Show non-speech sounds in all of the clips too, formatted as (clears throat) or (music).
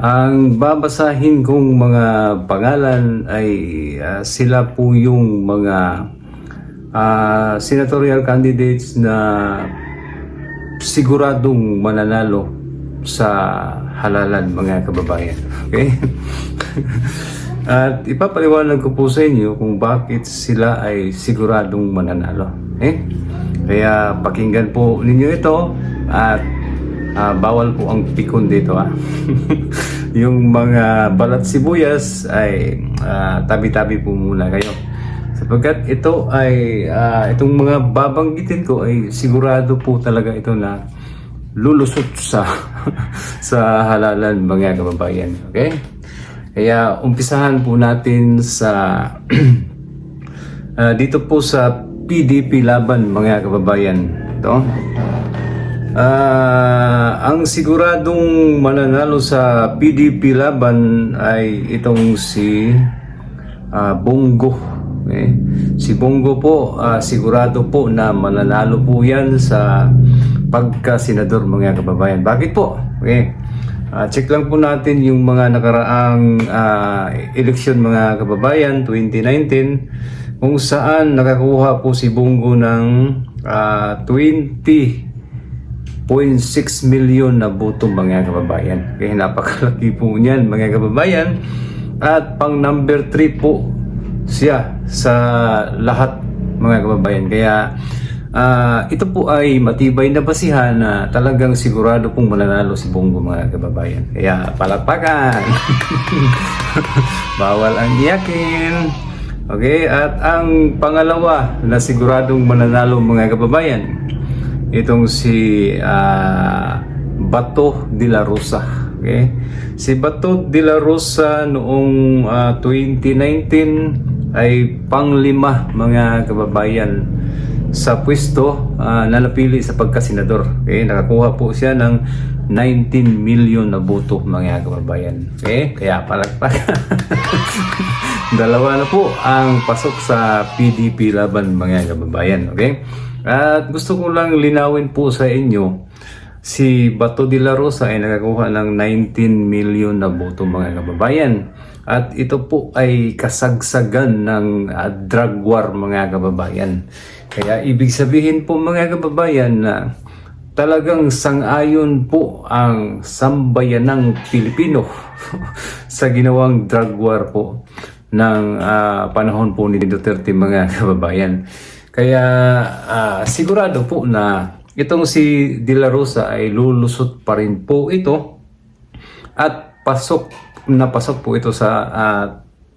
Ang babasahin kong mga pangalan ay ah, sila po yung mga ah, senatorial candidates na siguradong mananalo sa halalan mga kababayan. Okay? (laughs) At ipapaliwanag ko po sa inyo kung bakit sila ay siguradong mananalo. Eh? Kaya pakinggan po ninyo ito at ah, bawal po ang pikon dito ha. (laughs) Yung mga balat sibuyas ay ah, tabi-tabi po muna kayo. Sapagkat ito ay ah, itong mga babanggitin ko ay sigurado po talaga ito na lulusot sa (laughs) sa halalan mga kababayan. Okay? Kaya umpisahan po natin sa (clears throat) ah, dito po sa PDP laban mga kababayan. Ito. Ah, ang siguradong mananalo sa PDP laban ay itong si ah, Bongo. Okay? Si Bongo po, ah, sigurado po na mananalo po yan sa pagka-senador mga kababayan. Bakit po? Okay. Ah, check lang po natin yung mga nakaraang ah, eleksyon mga kababayan 2019 kung saan nakakuha po si Bongo ng ah, 20 0.6 million na boto mga kababayan. Kaya napakalaki po niyan mga kababayan. At pang number 3 po siya sa lahat mga kababayan. Kaya ah, ito po ay matibay na basihan na talagang sigurado pong mananalo si Bongo mga kababayan. Kaya palakpakan! (laughs) Bawal ang iyakin! Okay, at ang pangalawa na siguradong mananalo mga kababayan, itong si ah, Bato de la Rosa. Okay? Si Bato de la Rosa noong ah, 2019 ay panglima mga kababayan sa pwesto ah, na napili sa pagkasenador. Okay? Nakakuha po siya ng 19 million na boto mga kababayan. Okay? Kaya palagpakan. (laughs) Dalawa na po ang pasok sa PDP laban mga kababayan. Okay? At gusto ko lang linawin po sa inyo, si Bato de la Rosa ay nakakuha ng 19 million na boto mga kababayan. At ito po ay kasagsagan ng ah, drug war mga kababayan. Kaya ibig sabihin po mga kababayan na talagang sangayon po ang sambayanang Pilipino (laughs) sa ginawang drug war po ng ah, panahon po ni Duterte mga kababayan. Kaya ah, sigurado po na itong si De La Rosa ay lulusot pa rin po ito at pasok na pasok po ito sa ah,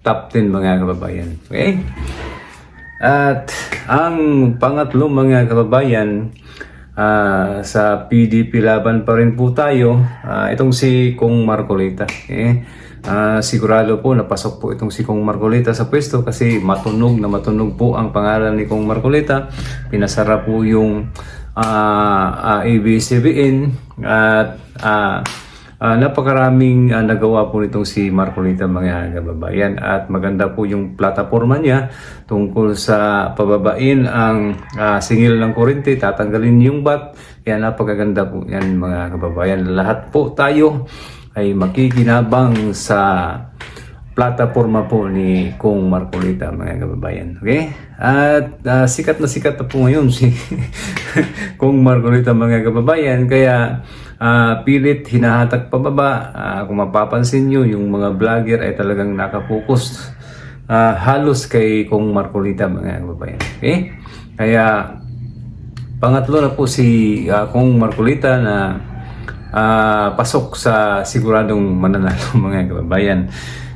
top 10 mga kababayan. Okay? At ang pangatlo mga kababayan, ah, sa PDP laban pa rin po tayo, ah, itong si Kong Marcolita. Okay? Ah, sigurado po napasok po itong si Kong Marcolita sa pwesto kasi matunog na matunog po ang pangalan ni Kong Marcolita. Pinasara po yung ah, ah, ABS-CBN at ah, Ah, napakaraming ah, nagawa po nitong si Marcolita mga kababayan at maganda po yung plataforma niya tungkol sa pababain ang ah, singil ng kurente, tatanggalin yung bat. Kaya napakaganda po yan mga kababayan. Lahat po tayo ay makikinabang sa plataforma po ni Kong Marcolita mga kababayan. Okay? At ah, sikat na sikat na po ngayon si (laughs) Kong Marcolita mga kababayan. Kaya ah, pilit hinahatak pababa. Ah, kung mapapansin nyo, yung mga vlogger ay talagang nakapokus ah, halos kay Kong Marcolita mga kababayan. Okay? Kaya pangatlo na po si ah, Kong Marcolita na ah, pasok sa siguradong mananalo (laughs) mga kababayan.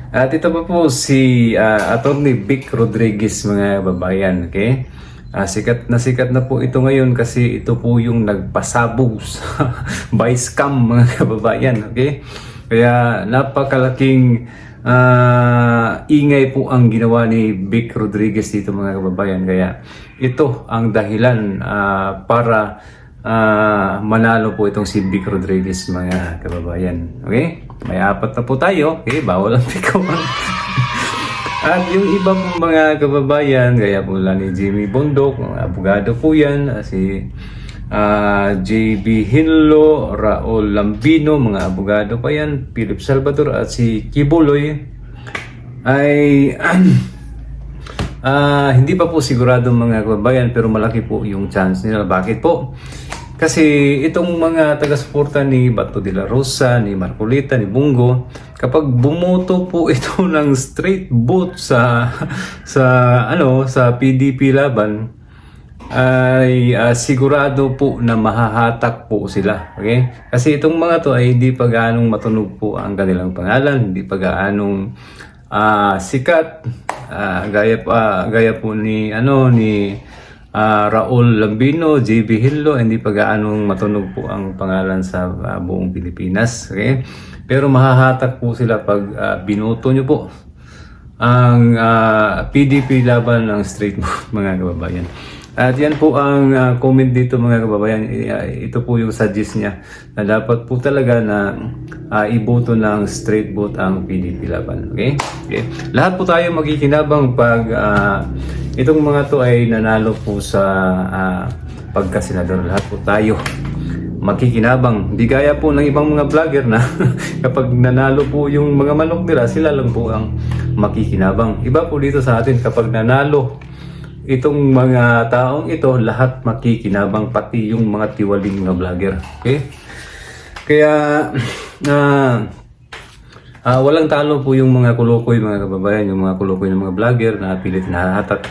At ito pa po si uh, Attorney Vic Rodriguez mga kababayan. Okay? Ah, sikat na sikat na po ito ngayon kasi ito po yung nagpasabog (laughs) sa by scam mga kababayan. Okay? Kaya napakalaking ah, ingay po ang ginawa ni Vic Rodriguez dito mga kababayan. Kaya ito ang dahilan ah, para ah, manalo po itong si Vic Rodriguez mga kababayan. Okay? May apat na po tayo. Okay? Bawal ang pikawan. (laughs) At yung iba pong mga kababayan, gaya po lang ni Jimmy Bondok, abogado po yan, ah, si ah, JB Hinlo, Raul Lambino, mga abogado pa yan, Philip Salvador at si Kibuloy ay (clears throat) ah, hindi pa po sigurado mga kababayan pero malaki po yung chance nila. Bakit po? Kasi itong mga taga-suporta ni Bato de la Rosa, ni Marcolita, ni Bungo, kapag bumoto po (laughs) ito ng straight vote sa sa ano sa PDP laban, ay ah, sigurado po na mahahatak po sila. Okay? Kasi itong mga to ay hindi pa gaanong matunog po ang kanilang pangalan, hindi pa gaanong ah, sikat. Ah, gaya pa gaya po ni ano ni ah, Raul Lambino, JB Hillo, hindi pa gaanong matunog po ang pangalan sa ah, buong Pilipinas. Okay? Pero mahahatak po sila pag ah, binoto nyo po ang ah, PDP laban ng straight (laughs) vote mga kababayan. At yan po ang ah, comment dito mga kababayan. Ito po yung suggest niya na dapat po talaga na ah, iboto ng straight vote ang PDP laban. Okay? okay? Lahat po tayo magkikinabang pag ah, itong mga to ay nanalo po sa ah, pagkasenador. Lahat po tayo makikinabang. Di gaya po ng ibang mga vlogger na (laughs) kapag nanalo po yung mga manok nila, sila lang po ang makikinabang. Iba po dito sa atin kapag nanalo itong mga taong ito, lahat makikinabang pati yung mga tiwaling mga vlogger. Okay? Kaya ah ah, walang talo po yung mga kulukoy mga kababayan, yung mga kulukoy ng mga vlogger na pilit nahahatak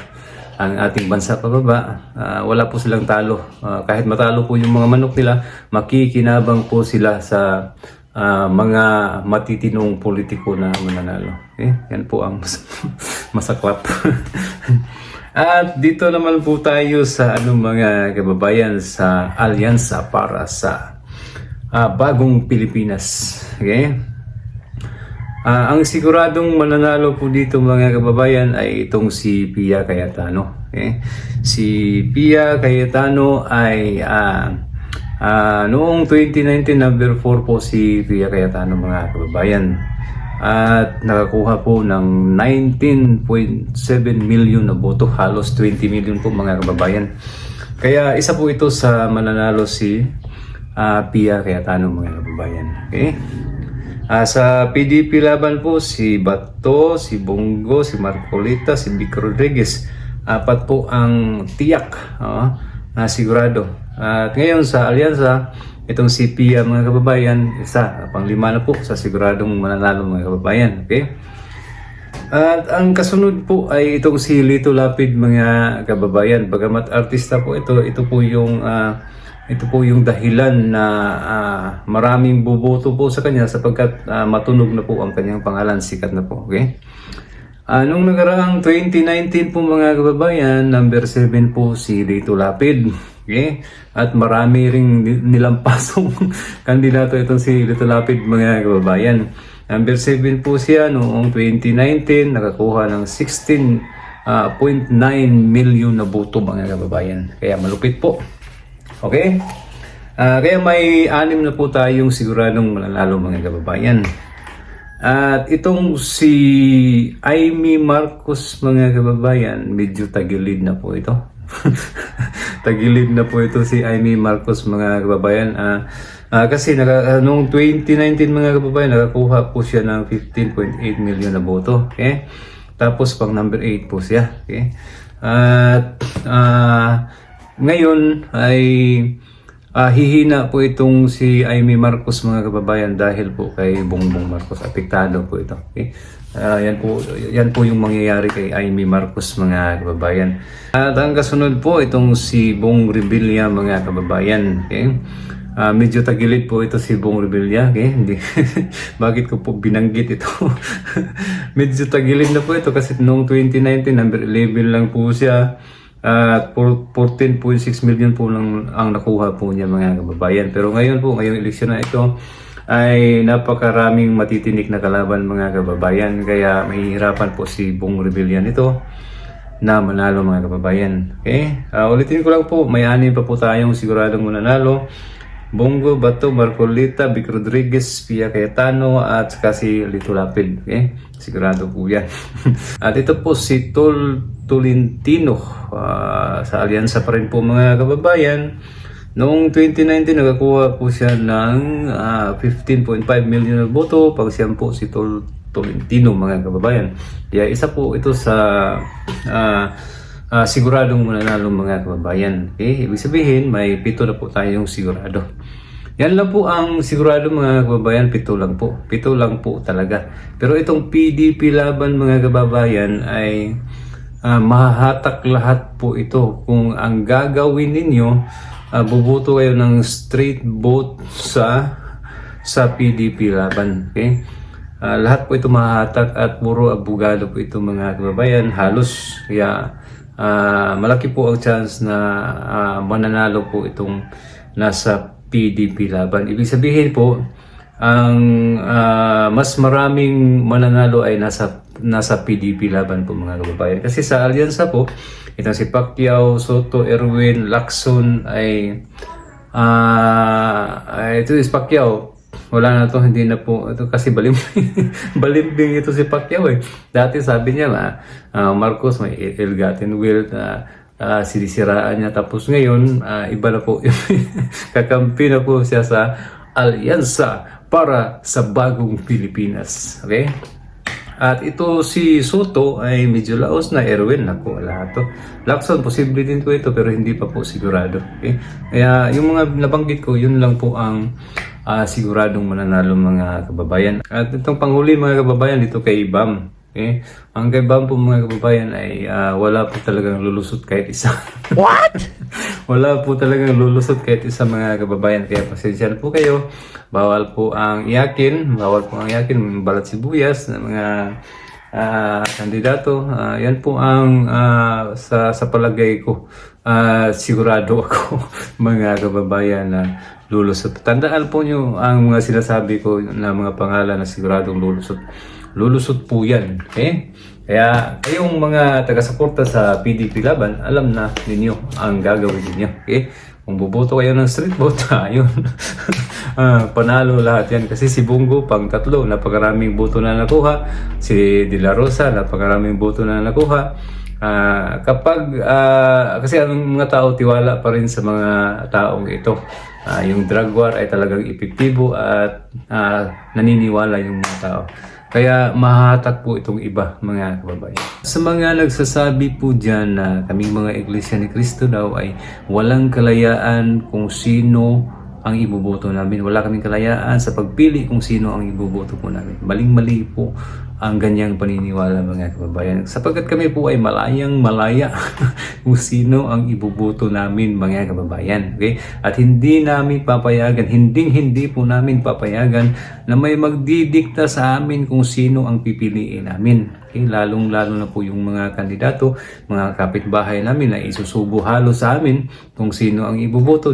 ang ating bansa pababa. Ah, wala po silang talo. Ah, kahit matalo po yung mga manok nila, makikinabang po sila sa ah, mga matitinong politiko na mananalo. Okay? Yan po ang mas- (laughs) masaklap. (laughs) At dito naman po tayo sa ano mga kababayan sa alyansa para sa ah, bagong Pilipinas. Okay? Ah, ang siguradong mananalo po dito mga kababayan ay itong si Pia Cayetano. Okay? Si Pia Cayetano ay ah, ah, noong 2019 number 4 po si Pia Cayetano mga kababayan. At nakakuha po ng 19.7 million na boto, halos 20 million po mga kababayan. Kaya isa po ito sa mananalo si ah, Pia Cayetano mga kababayan. Okay? Ah, sa PDP laban po si Bato, si Bongo, si Marcolita, si Vic Rodriguez. Apat po ang tiyak oh, na sigurado. At ngayon sa alyansa, itong Pia mga kababayan, isa, panglima na po sa siguradong mananalo mga kababayan. Okay? At ang kasunod po ay itong si Lito Lapid mga kababayan. Bagamat artista po ito, ito po yung ah, ito po yung dahilan na ah, maraming buboto po sa kanya sapagkat ah, matunog na po ang kanyang pangalan, sikat na po. Okay? Ah, nung nakaraang 2019 po mga kababayan, number 7 po si Lito Lapid. Okay? At marami ring ni- nilampasong (laughs) kandidato itong si Lito Lapid mga kababayan. Number 7 po siya noong 2019, nakakuha ng 16.9 million na boto mga kababayan. Kaya malupit po. Okay? Ah, kaya may anim na po tayong siguradong mananalo mga kababayan. At itong si Amy Marcos mga kababayan, medyo tagilid na po ito. (laughs) tagilid na po ito si Amy Marcos mga kababayan. Ah, ah, kasi naka, ah, noong 2019 mga kababayan, nakakuha po siya ng 15.8 million na boto. Okay? Tapos pang number 8 po siya. Okay? At ah, ngayon ay ah, hihina po itong si Amy Marcos mga kababayan dahil po kay Bongbong Marcos. Apektado po ito. Okay? Ah, yan po yan po yung mangyayari kay Amy Marcos mga kababayan. At ang kasunod po itong si Bong Revilla mga kababayan. Okay? Ah, medyo tagilid po ito si Bong Revilla. Okay? Hindi. (laughs) Bakit ko po binanggit ito? (laughs) medyo tagilid na po ito kasi noong 2019 number 11 lang po siya. At por- 14.6 million po lang ang nakuha po niya mga kababayan. Pero ngayon po, ngayong eleksyon na ito, ay napakaraming matitinik na kalaban mga kababayan. Kaya mahihirapan po si Bong Rebellion ito na manalo mga kababayan. Okay? Ah, ulitin ko lang po, may anim pa po tayong siguradong mananalo. Bongo, Bato, Marcolita, Vic Rodriguez, Pia Cayetano, at saka si Lito Lapid. Okay? Sigurado po yan. (laughs) at ito po si Tol Tolentino ah, sa alyansa pa rin po mga kababayan. Noong 2019, nakakuha po siya ng ah, 15.5 million na boto pag siya po si Tol Tolentino mga kababayan. Kaya isa po ito sa ah, ah, siguradong mananalo mga kababayan. Okay? Ibig sabihin, may pito na po tayong sigurado. Yan lang po ang sigurado mga kababayan, pito lang po. Pito lang po talaga. Pero itong PDP laban mga kababayan ay ah, mahahatak lahat po ito. Kung ang gagawin ninyo, ah, bubuto kayo ng straight vote sa sa PDP laban. Okay? Ah, lahat po ito mahahatak at puro abogado po ito mga kababayan. Halos kaya ah, malaki po ang chance na ah, mananalo po itong nasa PDP laban. Ibig sabihin po, ang ah, mas maraming mananalo ay nasa nasa PDP laban po mga kababayan. Kasi sa alyansa po, itong si Pacquiao, Soto, Erwin, Lacson ay ay, ito is Pacquiao. Wala na to, hindi na po. Ito kasi balimbing, (laughs) balimbing ito si Pacquiao eh. Dati sabi niya, ah, ah, Marcos may ill-gotten wealth, ah, ah, sinisiraan niya. Tapos ngayon, ah, iba na po. (laughs) Kakampi na po siya sa alyansa para sa bagong Pilipinas. Okay? At ito si Soto ay medyo laos na Erwin. Naku, wala to. Lacson, posible din po ito pero hindi pa po sigurado. Okay? Kaya yung mga nabanggit ko, yun lang po ang ah, siguradong mananalo mga kababayan. At itong panghuli mga kababayan dito kay Bam. Okay? Ang kay Bam po mga kababayan ay ah, wala po talagang lulusot kahit isa. (laughs) What? Wala po talagang lulusot kahit isa mga kababayan. Kaya pasensya po kayo. Bawal po ang iyakin. Bawal po ang iyakin. Balat sibuyas na mga ah, kandidato. Ah, yan po ang ah, sa, sa palagay ko. Ah, sigurado (laughs) ako mga kababayan na lulusot. Tandaan po nyo ang mga sinasabi ko na mga pangalan na siguradong lulusot. Lulusot po yan. Okay? Kaya kayong mga taga-suporta sa PDP Laban, alam na ninyo ang gagawin ninyo. Okay? Kung buboto kayo ng street vote, (laughs) ayun. Ah, panalo lahat yan. Kasi si Bungo, pang tatlo, napakaraming boto na nakuha. Si De La Rosa, napakaraming boto na nakuha. Ah, kapag, ah, kasi ang mga tao tiwala pa rin sa mga taong ito. Ah, yung drug war ay talagang epektibo at ah, naniniwala yung mga tao. Kaya mahahatak po itong iba mga kababayan. Sa mga nagsasabi po dyan na kaming mga iglesia ni Cristo daw ay walang kalayaan kung sino ang iboboto namin. Wala kaming kalayaan sa pagpili kung sino ang iboboto po namin. Maling-mali po ang ganyang paniniwala mga kababayan. Sapagkat kami po ay malayang malaya (laughs) kung sino ang iboboto namin mga kababayan. Okay? At hindi namin papayagan, hinding hindi po namin papayagan na may magdidikta sa amin kung sino ang pipiliin namin. Okay? Lalong-lalo na po yung mga kandidato, mga kapitbahay namin na isusubo halo sa amin kung sino ang iboboto.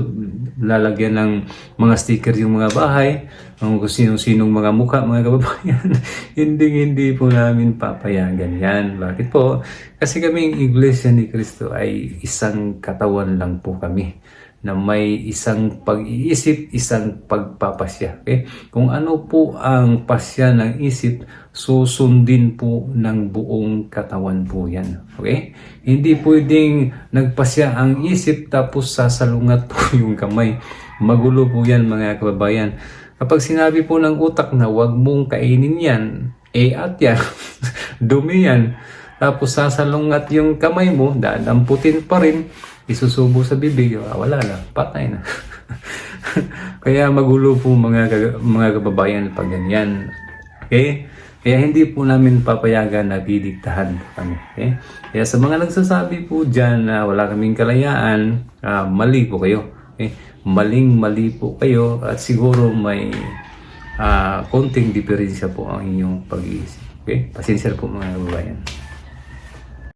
Lalagyan ng mga sticker yung mga bahay, kung sino-sinong mga mukha, mga kababayan. (laughs) hindi hindi po namin papayagan yan. Bakit po? Kasi kaming Iglesia ni Cristo ay isang katawan lang po kami na may isang pag-iisip, isang pagpapasya. Okay? Kung ano po ang pasya ng isip, susundin po ng buong katawan po yan. Okay? Hindi pwedeng nagpasya ang isip tapos sasalungat po (laughs) yung kamay. Magulo po yan mga kababayan. Kapag sinabi po ng utak na wag mong kainin yan, eh at yan, (laughs) dumi yan, tapos sasalungat yung kamay mo, dadamputin pa rin, isusubo sa bibig, ah, wala na, patay na. (laughs) Kaya magulo po mga, mga kababayan pag ganyan. Okay? Kaya hindi po namin papayagan na didiktahan kami. Okay? Kaya sa mga nagsasabi po dyan na wala kaming kalayaan, ah, mali po kayo. Okay? Maling mali po kayo at siguro may ah, konting diferensya po ang inyong pag-iisip. Okay? Pasensya po mga kababayan.